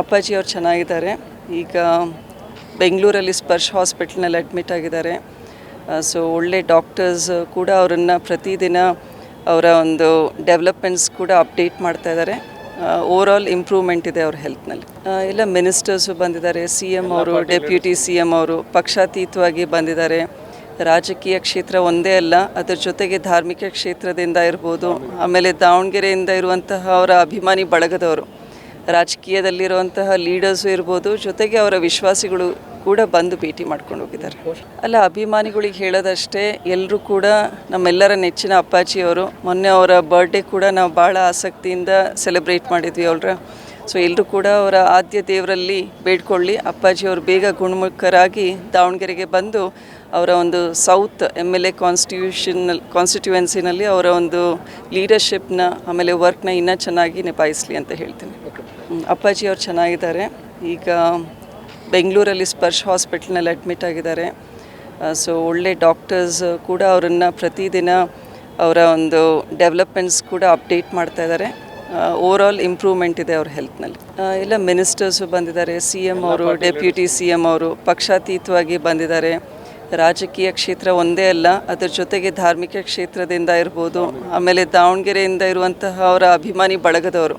ಅಪ್ಪಾಜಿ ಅವ್ರು ಚೆನ್ನಾಗಿದ್ದಾರೆ. ಈಗ ಬೆಂಗಳೂರಲ್ಲಿ ಸ್ಪರ್ಶ ಹಾಸ್ಪಿಟ್ಲ್ನಲ್ಲಿ ಅಡ್ಮಿಟ್ ಆಗಿದ್ದಾರೆ. ಸೊ ಒಳ್ಳೆ ಡಾಕ್ಟರ್ಸ್ ಕೂಡ ಅವರನ್ನು ಪ್ರತಿದಿನ ಅವರ ಒಂದು ಡೆವಲಪ್ಮೆಂಟ್ಸ್ ಕೂಡ ಅಪ್ಡೇಟ್ ಮಾಡ್ತಾ ಇದ್ದಾರೆ. ಓವರ್ ಆಲ್ ಇಂಪ್ರೂವ್ಮೆಂಟ್ ಇದೆ ಅವ್ರ ಹೆಲ್ತ್ನಲ್ಲಿ ಎಲ್ಲ ಮಿನಿಸ್ಟರ್ಸು ಬಂದಿದ್ದಾರೆ ಸಿ ಎಂ ಅವರು ಡೆಪ್ಯೂಟಿ ಸಿ ಎಂ ಅವರು ಪಕ್ಷಾತೀತವಾಗಿ ಬಂದಿದ್ದಾರೆ. ರಾಜಕೀಯ ಕ್ಷೇತ್ರ ಒಂದೇ ಅಲ್ಲ ಅದರ ಜೊತೆಗೆ ಧಾರ್ಮಿಕ ಕ್ಷೇತ್ರದಿಂದ ಇರ್ಬೋದು ಆಮೇಲೆ ದಾವಣಗೆರೆಯಿಂದ ಇರುವಂತಹ ಅವರ ಅಭಿಮಾನಿ ಬಳಗದವರು. ರಾಜಕೀಯದಲ್ಲಿರುವಂತಹ ಲೀಡರ್ಸು ಇರ್ಬೋದು, ಜೊತೆಗೆ ಅವರ ವಿಶ್ವಾಸಿಗಳು ಕೂಡ ಬಂದು ಭೇಟಿ ಮಾಡ್ಕೊಂಡು ಹೋಗಿದ್ದಾರೆ. ಅಲ್ಲ, ಅಭಿಮಾನಿಗಳಿಗೆ ಹೇಳೋದಷ್ಟೇ ಎಲ್ಲರೂ ಕೂಡ ನಮ್ಮೆಲ್ಲರ ನೆಚ್ಚಿನ ಅಪ್ಪಾಜಿಯವರು ಮೊನ್ನೆ ಅವರ ಬರ್ಡೇ ಕೂಡ ನಾವು ಭಾಳ ಆಸಕ್ತಿಯಿಂದ ಸೆಲೆಬ್ರೇಟ್ ಮಾಡಿದ್ವಿ ಅವರ. ಸೊ ಎಲ್ಲರೂ ಕೂಡ ಅವರ ಆದ್ಯ ದೇವರಲ್ಲಿ ಬೇಡ್ಕೊಳ್ಳಿ ಅಪ್ಪಾಜಿಯವರು ಬೇಗ ಗುಣಮುಖರಾಗಿ ದಾವಣಗೆರೆಗೆ ಬಂದು ಅವರ ಒಂದು South M L A constitutional ಕಾನ್ಸ್ಟಿಟ್ಯೂಯೆನ್ಸಿನಲ್ಲಿ ಅವರ ಒಂದು ಲೀಡರ್ಶಿಪ್ನ ಆಮೇಲೆ ವರ್ಕ್ನ ಇನ್ನೂ ಚೆನ್ನಾಗಿ ನಿಭಾಯಿಸಲಿ ಅಂತ ಹೇಳ್ತೀನಿ. ಅಪ್ಪಾಜಿ ಅವ್ರು ಚೆನ್ನಾಗಿದ್ದಾರೆ. ಈಗ ಬೆಂಗಳೂರಲ್ಲಿ ಸ್ಪರ್ಶ ಹಾಸ್ಪಿಟ್ಲ್ನಲ್ಲಿ ಅಡ್ಮಿಟ್ ಆಗಿದ್ದಾರೆ. ಸೊ ಒಳ್ಳೆ ಡಾಕ್ಟರ್ಸ್ ಕೂಡ ಅವರನ್ನು ಪ್ರತಿದಿನ ಅವರ ಒಂದು ಡೆವಲಪ್ಮೆಂಟ್ಸ್ ಕೂಡ ಅಪ್ಡೇಟ್ ಮಾಡ್ತಾ ಇದ್ದಾರೆ. ಓವರ್ ಆಲ್ ಇಂಪ್ರೂವ್ಮೆಂಟ್ ಇದೆ ಅವ್ರ ಹೆಲ್ತ್ನಲ್ಲಿ. ಎಲ್ಲ ಮಿನಿಸ್ಟರ್ಸು ಬಂದಿದ್ದಾರೆ. ಸಿ ಎಂ ಅವರು ಡೆಪ್ಯೂಟಿ ಸಿ ಎಂ ಅವರು ಪಕ್ಷಾತೀತವಾಗಿ ಬಂದಿದ್ದಾರೆ. ರಾಜಕೀಯ ಕ್ಷೇತ್ರ ಒಂದೇ ಅಲ್ಲ ಅದರ ಜೊತೆಗೆ ಧಾರ್ಮಿಕ ಕ್ಷೇತ್ರದಿಂದ ಇರ್ಬೋದು ಆಮೇಲೆ ದಾವಣಗೆರೆಯಿಂದ ಇರುವಂತಹ ಅವರ ಅಭಿಮಾನಿ ಬಳಗದವರು.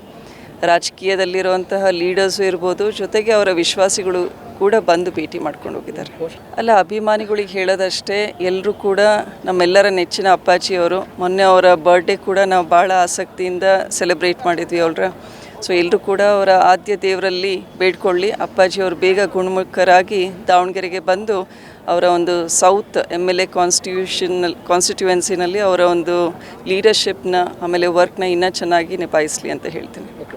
ರಾಜಕೀಯದಲ್ಲಿರುವಂತಹ ಲೀಡರ್ಸು ಇರ್ಬೋದು, ಜೊತೆಗೆ ಅವರ ವಿಶ್ವಾಸಿಗಳು ಕೂಡ ಬಂದು ಭೇಟಿ ಮಾಡ್ಕೊಂಡು ಹೋಗಿದ್ದಾರೆ. ಅಲ್ಲ, ಅಭಿಮಾನಿಗಳಿಗೆ ಹೇಳೋದಷ್ಟೇ ಎಲ್ಲರೂ ಕೂಡ ನಮ್ಮೆಲ್ಲರ ನೆಚ್ಚಿನ ಅಪ್ಪಾಜಿಯವರು, ಮೊನ್ನೆ ಅವರ ಬರ್ಡೇ ಕೂಡ ನಾವು ಭಾಳ ಆಸಕ್ತಿಯಿಂದ ಸೆಲೆಬ್ರೇಟ್ ಮಾಡಿದ್ವಿ ಅವರ. ಸೊ ಎಲ್ಲರೂ ಕೂಡ ಅವರ ಆದ್ಯ ದೇವರಲ್ಲಿ ಬೇಡ್ಕೊಳ್ಳಿ, ಅಪ್ಪಾಜಿಯವರು ಬೇಗ ಗುಣಮುಖರಾಗಿ ದಾವಣಗೆರೆಗೆ ಬಂದು ಅವರ ಒಂದು South M L A constitutional ಕಾನ್ಸ್ಟಿಟ್ಯೂಯೆನ್ಸಿನಲ್ಲಿ ಅವರ ಒಂದು ಲೀಡರ್ಶಿಪ್ನ ಆಮೇಲೆ ವರ್ಕ್ನ ಇನ್ನೂ ಚೆನ್ನಾಗಿ ನಿಭಾಯಿಸಲಿ ಅಂತ ಹೇಳ್ತೀನಿ.